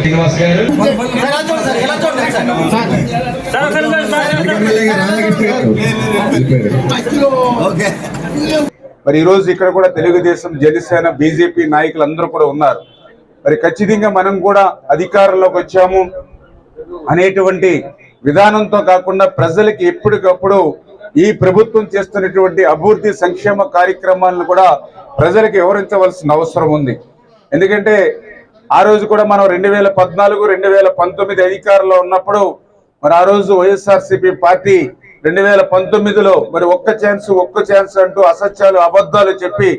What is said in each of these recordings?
శ్రీనివాస్ గారు మరి ఈరోజు ఇక్కడ కూడా తెలుగుదేశం జనసేన బీజేపీ నాయకులు అందరూ కూడా ఉన్నారు. మరి ఖచ్చితంగా మనం కూడా అధికారంలోకి వచ్చాము అనేటువంటి విధానంతో కాకుండా ప్రజలకి ఎప్పటికప్పుడు ఈ ప్రభుత్వం చేస్తున్నటువంటి అభివృద్ధి సంక్షేమ కార్యక్రమాలను కూడా ప్రజలకు వివరించవలసిన అవసరం ఉంది. ఎందుకంటే ఆ రోజు కూడా మనం రెండు వేల పద్నాలుగు రెండు వేల పంతొమ్మిది అధికారంలో ఉన్నప్పుడు మరి ఆ రోజు వైఎస్ఆర్సీపీ పార్టీ రెండు వేల పంతొమ్మిదిలో మరి ఒక్క ఛాన్స్ ఒక్క ఛాన్స్ అంటూ అసత్యాలు అబద్ధాలు చెప్పి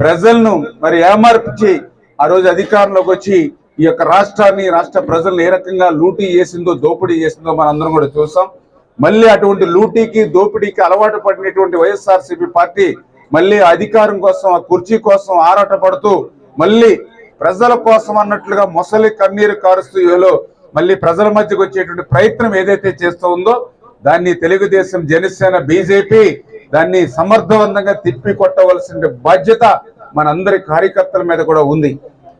ప్రజలను మరి ఏమార్పించి ఆ రోజు అధికారంలోకి వచ్చి ఈ యొక్క రాష్ట్రాన్ని రాష్ట్ర ప్రజలను ఏ రకంగా లూటీ చేసిందో దోపిడీ చేసిందో మనం అందరం కూడా చూసాం. మళ్ళీ అటువంటి లూటీకి దోపిడీకి అలవాటు పడినటువంటి వైఎస్ఆర్సీపీ పార్టీ మళ్ళీ అధికారం కోసం ఆ కుర్చీ కోసం ఆరాటపడుతూ మళ్ళీ ప్రజల కోసం అన్నట్లుగా మొసలి కన్నీరు కారుస్తూ ఏలో మళ్ళీ ప్రజల మధ్యకు వచ్చేటువంటి ప్రయత్నం ఏదైతే చేస్తూ ఉందో దాన్ని తెలుగుదేశం జనసేన బీజేపీ దాన్ని సమర్థవంతంగా తిప్పి కొట్టవలసిన బాధ్యత మనందరి కార్యకర్తల మీద కూడా ఉంది.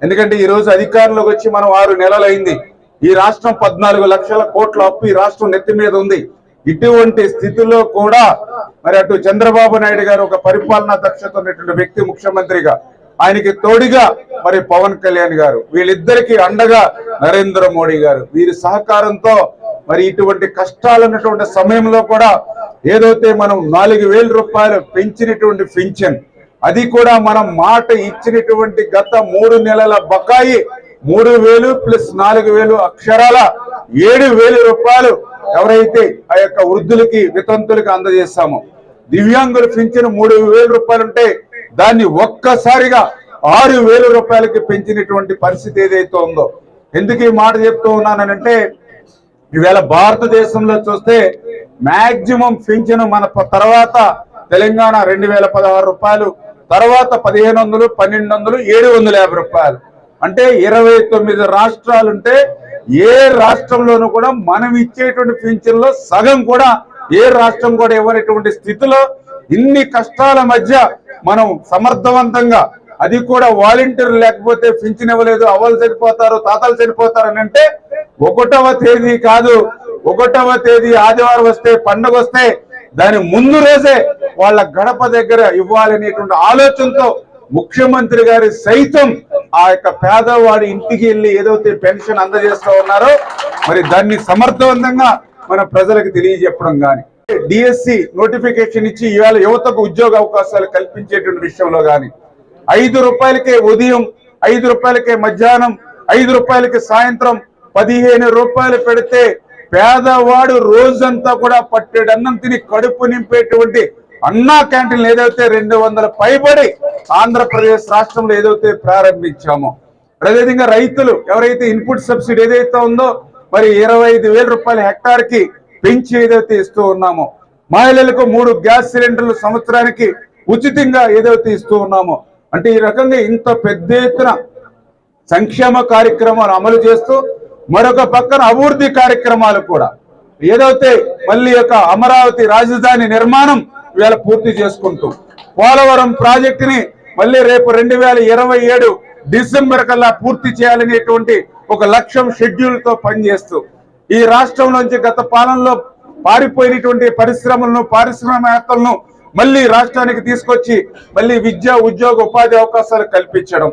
ఎందుకంటే ఈ రోజు అధికారంలోకి వచ్చి మనం ఆరు నెలలైంది. ఈ రాష్ట్రం పద్నాలుగు లక్షల కోట్ల అప్పు ఈ రాష్ట్రం నెత్తి మీద ఉంది. ఇటువంటి స్థితిలో కూడా మరి అటు చంద్రబాబు నాయుడు గారు ఒక పరిపాలనా దక్షత ఉన్నటువంటి వ్యక్తి ముఖ్యమంత్రిగా ఆయనకి తోడిగా మరి పవన్ కళ్యాణ్ గారు వీళ్ళిద్దరికి అండగా నరేంద్ర మోడీ గారు. వీరి సహకారంతో మరి ఇటువంటి కష్టాలున్నటువంటి సమయంలో కూడా ఏదైతే మనం నాలుగు వేల రూపాయలు పెంచినటువంటి పింఛన్ అది కూడా మనం మాట ఇచ్చినటువంటి గత మూడు నెలల బకాయి మూడు వేలు ప్లస్ నాలుగు వేలు అక్షరాల ఏడు వేలు రూపాయలు ఎవరైతే ఆ యొక్క వృద్ధులకి వితంతులకి అందజేస్తామో దివ్యాంగులు పెంచిన మూడు వేల రూపాయలు ఉంటే దాన్ని ఒక్కసారిగా ఆరు వేల రూపాయలకి పెంచినటువంటి పరిస్థితి ఏదైతే ఉందో. ఎందుకు ఈ మాట చెప్తూ ఉన్నానంటే ఈవేళ భారతదేశంలో చూస్తే మాక్సిమం పెంచిన మన తర్వాత తెలంగాణ రెండు వేల పదహారు రూపాయలు తర్వాత పదిహేను వందలు పన్నెండు వందలు ఏడు వందల యాభై రూపాయలు. అంటే ఇరవై తొమ్మిది రాష్ట్రాలుంటే ఏ రాష్ట్రంలోనూ కూడా మనం ఇచ్చేటువంటి పింఛన్లో సగం కూడా ఏ రాష్ట్రం కూడా ఇవ్వనటువంటి స్థితిలో ఇన్ని కష్టాల మధ్య మనం సమర్థవంతంగా అది కూడా వాలంటీర్ లేకపోతే పింఛన్ ఇవ్వలేదు అవ్వలు చనిపోతారు తాతలు చనిపోతారు అని అంటే ఒకటవ తేదీ కాదు. ఒకటవ తేదీ ఆదివారం వస్తే పండుగ వస్తే దాని ముందు రోజే వాళ్ళ గడప దగ్గర ఇవ్వాలనేటువంటి ఆలోచనతో ముఖ్యమంత్రి గారి సైతం ఆ యొక్క పేదవాడి ఇంటికి వెళ్ళి ఏదైతే పెన్షన్ అందజేస్తూ ఉన్నారో మరి దాన్ని సమర్థవంతంగా మన ప్రజలకు తెలియజెప్పడం కానీ డిఎస్సి నోటిఫికేషన్ ఇచ్చి ఇవాళ యువతకు ఉద్యోగ అవకాశాలు కల్పించేటువంటి విషయంలో కానీ ఐదు రూపాయలకే ఉదయం ఐదు రూపాయలకే మధ్యాహ్నం ఐదు రూపాయలకి సాయంత్రం పదిహేను రూపాయలు పెడితే పేదవాడు రోజంతా కూడా పట్టెడన్నం తిని కడుపు నింపేటువంటి అన్నా క్యాంటీన్లు ఏదైతే రెండు వందల పైబడి ఆంధ్రప్రదేశ్ రాష్ట్రంలో ఏదైతే ప్రారంభించామో అదేవిధంగా రైతులు ఎవరైతే ఇన్పుట్ సబ్సిడీ ఏదైతే ఉందో మరి ఇరవై ఐదు వేల రూపాయల హెక్టార్కి పెంచి ఏదైతే ఇస్తూ ఉన్నామో మహిళలకు మూడు గ్యాస్ సిలిండర్లు సంవత్సరానికి ఉచితంగా ఏదైతే ఇస్తూ ఉన్నామో అంటే ఈ రకంగా ఇంత పెద్ద ఎత్తున సంక్షేమ కార్యక్రమాలు అమలు చేస్తూ మరొక పక్కన అభివృద్ధి కార్యక్రమాలు కూడా ఏదైతే మళ్ళీ యొక్క అమరావతి రాజధాని నిర్మాణం ఇవాళ పూర్తి చేసుకుంటూ పోలవరం ప్రాజెక్టుని మళ్ళీ రేపు రెండు వేల ఇరవై ఏడు డిసెంబర్ కల్లా పూర్తి చేయాలనేటువంటి ఒక లక్ష్యం షెడ్యూల్తో పనిచేస్తూ ఈ రాష్ట్రం నుంచి గత పాలనలో పారిపోయినటువంటి పరిశ్రమలను పారిశ్రామికలను మళ్ళీ రాష్ట్రానికి తీసుకొచ్చి మళ్ళీ విద్య ఉద్యోగ ఉపాధి అవకాశాలు కల్పించడం.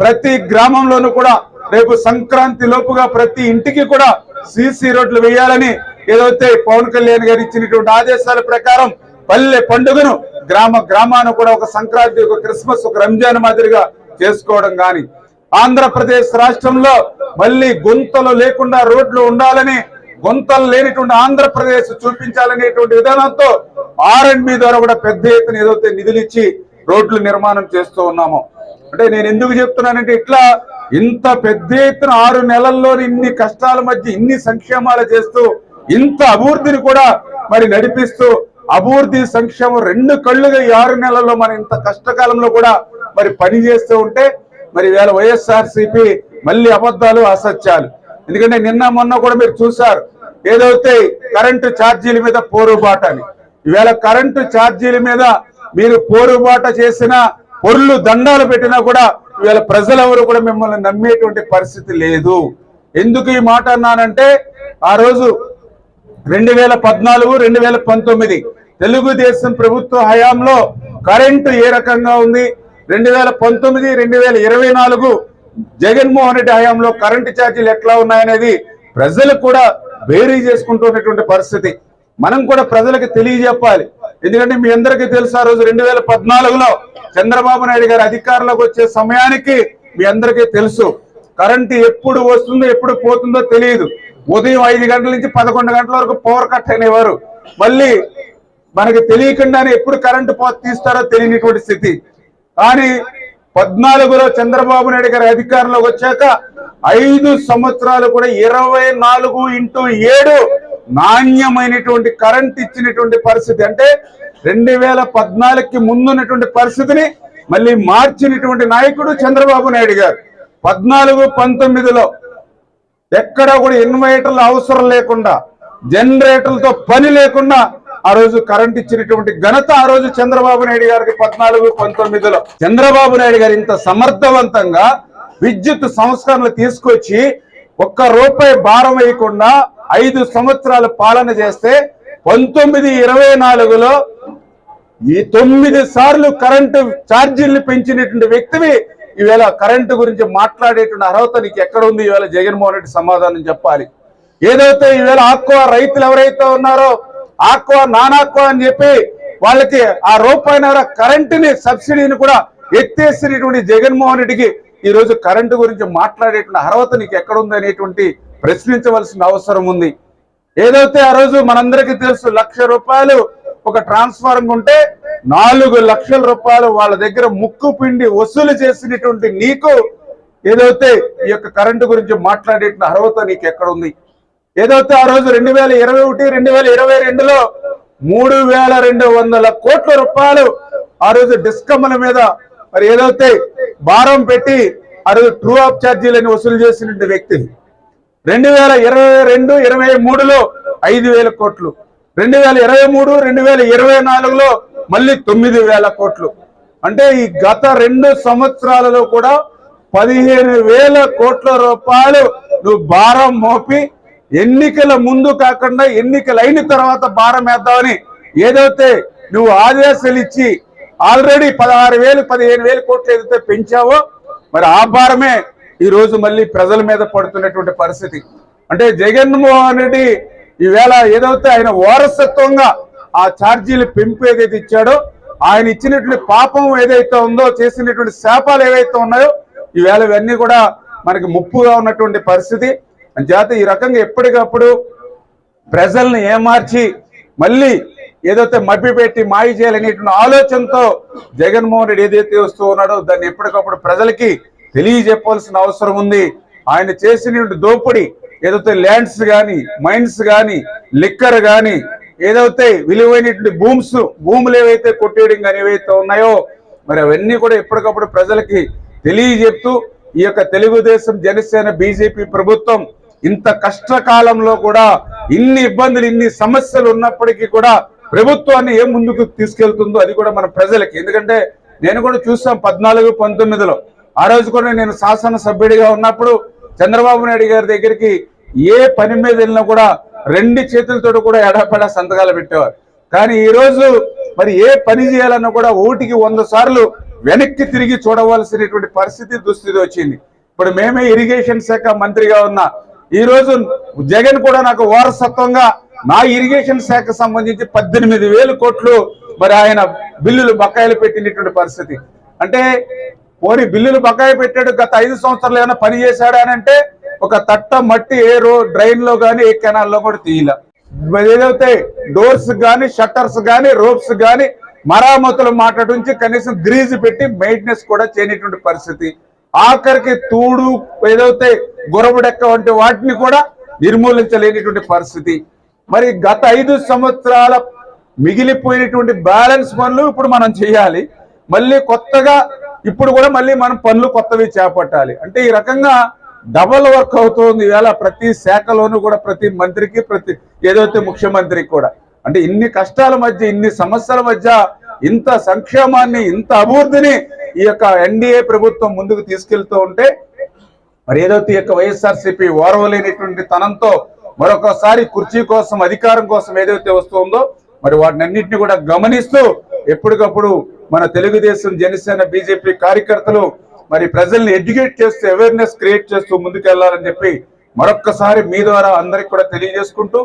ప్రతి గ్రామంలోనూ కూడా రేపు సంక్రాంతి లోపుగా ప్రతి ఇంటికి కూడా సిసి రోడ్లు వేయాలని ఏదైతే పవన్ కళ్యాణ్ గారు ఇచ్చినటువంటి ఆదేశాల ప్రకారం పల్లె పండుగను గ్రామ గ్రామాన కూడా ఒక సంక్రాంతి ఒక క్రిస్మస్ ఒక రంజాన్ మాదిరిగా చేసుకోవడం కానీ ఆంధ్రప్రదేశ్ రాష్ట్రంలో మళ్ళీ గుంతలు లేకుండా రోడ్లు ఉండాలని గుంతలు లేనిటువంటి ఆంధ్రప్రదేశ్ చూపించాలనేటువంటి విధానంతో ఆర్ అండ్ బి ద్వారా కూడా పెద్ద ఎత్తున ఏదైతే నిధులు ఇచ్చి రోడ్లు నిర్మాణం చేస్తూ ఉన్నామో. అంటే నేను ఎందుకు చెప్తున్నానంటే ఇట్లా ఇంత పెద్ద ఎత్తున ఆరు నెలల్లో ఇన్ని కష్టాల మధ్య ఇన్ని సంక్షేమాలు చేస్తూ ఇంత అభివృద్ధిని కూడా మరి నడిపిస్తూ అభివృద్ధి సంక్షేమం రెండు కళ్ళుగా ఈ ఆరు నెలల్లో మన ఇంత కష్టకాలంలో కూడా మరి పని చేస్తూ ఉంటే మరి వేళ వైఎస్ఆర్ మళ్ళీ అబద్ధాలు అసత్యాలు. ఎందుకంటే నిన్న మొన్న కూడా మీరు చూసారు ఏదైతే కరెంటు ఛార్జీల మీద పోరుబాట అని. ఈవేళ కరెంటు ఛార్జీల మీద మీరు పోరుబాట చేసిన పొర్లు దండాలు పెట్టినా కూడా ఈవేళ ప్రజలెవరు కూడా మిమ్మల్ని నమ్మేటువంటి పరిస్థితి లేదు. ఎందుకు ఈ మాట అన్నానంటే ఆ రోజు రెండు వేల పద్నాలుగు రెండు వేల పంతొమ్మిది తెలుగుదేశం ప్రభుత్వ హయాంలో కరెంటు ఏ రకంగా ఉంది? రెండు వేల పంతొమ్మిది రెండు వేల ఇరవై నాలుగు జగన్మోహన్ రెడ్డి హయాంలో కరెంటు ఛార్జీలు ఎట్లా ఉన్నాయనేది ప్రజలు కూడా బేరీ చేసుకుంటున్నటువంటి పరిస్థితి. మనం కూడా ప్రజలకు తెలియజెప్పాలి. ఎందుకంటే మీ అందరికీ తెలుసు ఆ రోజు రెండు వేల పద్నాలుగులో చంద్రబాబు నాయుడు గారు అధికారంలోకి వచ్చే సమయానికి మీ అందరికీ తెలుసు. కరెంటు ఎప్పుడు వస్తుందో ఎప్పుడు పోతుందో తెలియదు. ఉదయం ఐదు గంటల నుంచి పదకొండు గంటల వరకు పవర్ కట్ అనేవారు మళ్ళీ మనకి తెలియకుండానే ఎప్పుడు కరెంటు పో తీస్తారో తెలియనిటువంటి స్థితి. కానీ పద్నాలుగులో చంద్రబాబు నాయుడు గారి అధికారంలోకి వచ్చాక ఐదు సంవత్సరాలు కూడా ఇరవై నాలుగు ఇంటూ ఏడు నాణ్యమైనటువంటి కరెంట్ ఇచ్చినటువంటి పరిస్థితి. అంటే రెండు వేల పద్నాలుగుకి ముందున్నటువంటి పరిస్థితిని మళ్ళీ మార్చినటువంటి నాయకుడు చంద్రబాబు నాయుడు గారు. పద్నాలుగు పంతొమ్మిదిలో ఎక్కడ కూడా ఇన్వర్టర్లు అవసరం లేకుండా జనరేటర్లతో పని లేకుండా ఆ రోజు కరెంట్ ఇచ్చినటువంటి ఘనత ఆ రోజు చంద్రబాబు నాయుడు గారికి పద్నాలుగు పంతొమ్మిదిలో. చంద్రబాబు నాయుడు గారు ఇంత సమర్థవంతంగా విద్యుత్ సంస్కరణలు తీసుకొచ్చి ఒక్క రూపాయి భారం వేయకుండా ఐదు సంవత్సరాలు పాలన చేస్తే పంతొమ్మిది ఇరవై నాలుగులో ఈ తొమ్మిది సార్లు కరెంటు ఛార్జీలు పెంచినటువంటి వ్యక్తివి ఈవేళ కరెంటు గురించి మాట్లాడేటువంటి అర్హత నీకు ఎక్కడ ఉంది? ఈవేళ జగన్మోహన్ రెడ్డి సమాధానం చెప్పాలి. ఏదైతే ఈవేళ ఆక్వా రైతులు ఎవరైతే ఉన్నారో ఆక్వా నాన్ ఆక్వా అని చెప్పి వాళ్ళకి ఆ రూపాయినర కరెంటుని సబ్సిడీని కూడా ఎత్తేసినటువంటి జగన్మోహన్ రెడ్డికి ఈ రోజు కరెంటు గురించి మాట్లాడేటువంటి అర్హత నీకు ఎక్కడుంది అనేటువంటి ప్రశ్నించవలసిన అవసరం ఉంది. ఏదైతే ఆ రోజు మనందరికీ తెలుసు లక్ష రూపాయలు ఒక ట్రాన్స్ఫార్మర్ ఉంటే నాలుగు లక్షల రూపాయలు వాళ్ళ దగ్గర ముక్కు పిండి వసూలు చేసినటువంటి నీకు ఏదైతే ఈ యొక్క కరెంటు గురించి మాట్లాడేటువంటి అర్హత నీకు ఎక్కడ ఉంది ఏదైతే ఆ రోజు రెండు వేల ఇరవై ఒకటి రెండు వేల ఇరవై రెండులో మూడు వేల రెండు వందల కోట్ల రూపాయలు ఆ రోజు డిస్కమ్ల మీద మరి ఏదైతే భారం పెట్టి ఆ రోజు ట్రూ ఆఫ్ ఛార్జీలను వసూలు చేసిన వ్యక్తి రెండు వేల ఇరవై రెండు ఇరవై మూడులో ఐదు వేల కోట్లు రెండు వేల ఇరవై మూడు రెండు వేల ఇరవై నాలుగులో మళ్ళీ తొమ్మిది వేల కోట్లు. అంటే ఈ గత రెండు సంవత్సరాలలో కూడా పదిహేను వేల కోట్ల రూపాయలు నువ్వు భారం మోపి ఎన్నికల ముందు కాకుండా ఎన్నికలు అయిన తర్వాత భారం వేద్దామని ఏదైతే నువ్వు ఆదేశాలు ఇచ్చి ఆల్రెడీ పదహారు వేలు పదిహేను వేలు కోట్లు ఏదైతే పెంచావో మరి ఆ భారమే ఈరోజు మళ్ళీ ప్రజల మీద పడుతున్నటువంటి పరిస్థితి. అంటే జగన్మోహన్ రెడ్డి ఈవేళ ఏదైతే ఆయన వారసత్వంగా ఆ ఛార్జీలు పెంపు ఏదైతే ఇచ్చాడో ఆయన ఇచ్చినటువంటి పాపం ఏదైతే ఉందో చేసినటువంటి శాపాలు ఏవైతే ఉన్నాయో ఈవేళ ఇవన్నీ కూడా మనకి ముప్పుగా ఉన్నటువంటి పరిస్థితి. చేత ఈ రకంగా ఎప్పటికప్పుడు ప్రజల్ని ఏమార్చి మళ్ళీ ఏదైతే మభ్యపెట్టి మాయ చేయాలనేటువంటి ఆలోచనతో జగన్మోహన్ రెడ్డి ఏదైతే వస్తూ ఉన్నాడో దాన్ని ఎప్పటికప్పుడు ప్రజలకి తెలియజెప్పాల్సిన అవసరం ఉంది. ఆయన చేసినటువంటి దోపిడీ ఏదైతే ల్యాండ్స్ కానీ మైన్స్ కానీ లిక్కర్ కానీ ఏదైతే విలువైనటువంటి భూమ్స్ భూములు ఏవైతే కొట్టేయడం కానీ ఏవైతే ఉన్నాయో మరి అవన్నీ కూడా ఎప్పటికప్పుడు ప్రజలకి తెలియజెప్తూ ఈ యొక్క తెలుగుదేశం జనసేన బీజేపీ ప్రభుత్వం ఇంత కష్టకాలంలో కూడా ఇన్ని ఇబ్బందులు ఇన్ని సమస్యలు ఉన్నప్పటికీ కూడా ప్రభుత్వాన్ని ఏ ముందుకు తీసుకెళ్తుందో అది కూడా మన ప్రజలకి. ఎందుకంటే నేను కూడా చూసాం పద్నాలుగు పంతొమ్మిదిలో. ఆ రోజు కూడా నేను శాసన సభ్యుడిగా ఉన్నప్పుడు చంద్రబాబు నాయుడు గారి దగ్గరికి ఏ పని మీద వెళ్ళినా కూడా రెండు చేతులతో కూడా ఎడపెడా సంతకాలు పెట్టేవారు. కానీ ఈ రోజు మరి ఏ పని చేయాలన్నా కూడా ఓటికి వంద సార్లు వెనక్కి తిరిగి చూడవలసినటువంటి పరిస్థితి దుస్థితి వచ్చింది. ఇప్పుడు మేమే ఇరిగేషన్ శాఖ మంత్రిగా ఉన్నా ఈరోజు జగన్ కూడా నాకు వారసత్వంగా నా ఇరిగేషన్ శాఖ సంబంధించి పద్దెనిమిది వేలు కోట్లు మరి ఆయన బిల్లులు బకాయిలు పెట్టినటువంటి పరిస్థితి. అంటే పోని బిల్లులు బకాయి పెట్టాడు గత ఐదు సంవత్సరాలు ఏమైనా పని చేశాడా అని అంటే ఒక తట్ట మట్టి ఏ రో డ్రైన్లో కానీ ఏ కెనాల్లో కూడా తీయల. మరి ఏదైతే డోర్స్ కానీ షట్టర్స్ కానీ రోప్స్ కానీ మరామతులు మాట్లాడుంచి నుంచి కనీసం గ్రీజ్ పెట్టి మెయింటెనెన్స్ కూడా చేయనటువంటి పరిస్థితి. ఆఖరికి తూడు ఏదైతే గురబడెక్క వంటి వాటిని కూడా నిర్మూలించలేనిటువంటి పరిస్థితి. మరి గత ఐదు సంవత్సరాల మిగిలిపోయినటువంటి బ్యాలెన్స్ పనులు ఇప్పుడు మనం చేయాలి. మళ్ళీ కొత్తగా ఇప్పుడు కూడా మళ్ళీ మనం పనులు కొత్తవి చేపట్టాలి. అంటే ఈ రకంగా డబల్ వర్క్ అవుతుంది ఇవాళ ప్రతి శాఖలోనూ కూడా ప్రతి మంత్రికి ప్రతి ఏదైతే ముఖ్యమంత్రికి కూడా. అంటే ఇన్ని కష్టాల మధ్య ఇన్ని సమస్యల మధ్య ఇంత సంక్షేమాన్ని ఇంత అభివృద్ధిని ఈ యొక్క ఎన్డీఏ ప్రభుత్వం ముందుకు తీసుకెళ్తూ ఉంటే మరి ఏదైతే ఈ యొక్క వైఎస్ఆర్సీపీ ఓర్వలేనిటువంటి తనంతో మరొకసారి కుర్చీ కోసం అధికారం కోసం ఏదైతే వస్తుందో మరి వాటిని అన్నింటినీ కూడా గమనిస్తూ ఎప్పటికప్పుడు మన తెలుగుదేశం జనసేన బీజేపీ కార్యకర్తలు మరి ప్రజల్ని ఎడ్యుకేట్ చేస్తూ అవేర్నెస్ క్రియేట్ చేస్తూ ముందుకెళ్ళాలని చెప్పి మరొక్కసారి మీ ద్వారా అందరికి కూడా తెలియజేసుకుంటూ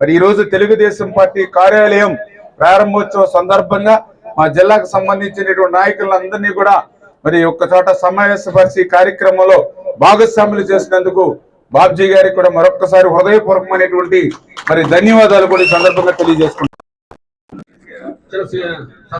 మరి ఈరోజు తెలుగుదేశం పార్టీ కార్యాలయం ప్రారంభోత్సవ సందర్భంగా మా జిల్లాకు సంబంధించినటువంటి నాయకులందరినీ కూడా మరి ఒక్క చోట సమావేశపరిచి కార్యక్రమంలో భాగస్వాములు చేసినందుకు బాబ్జీ గారికి కూడా మరొక్కసారి హృదయపూర్వకమైనటువంటి మరి ధన్యవాదాలు కూడా ఈ సందర్భంగా తెలియజేసుకుంటున్నాను.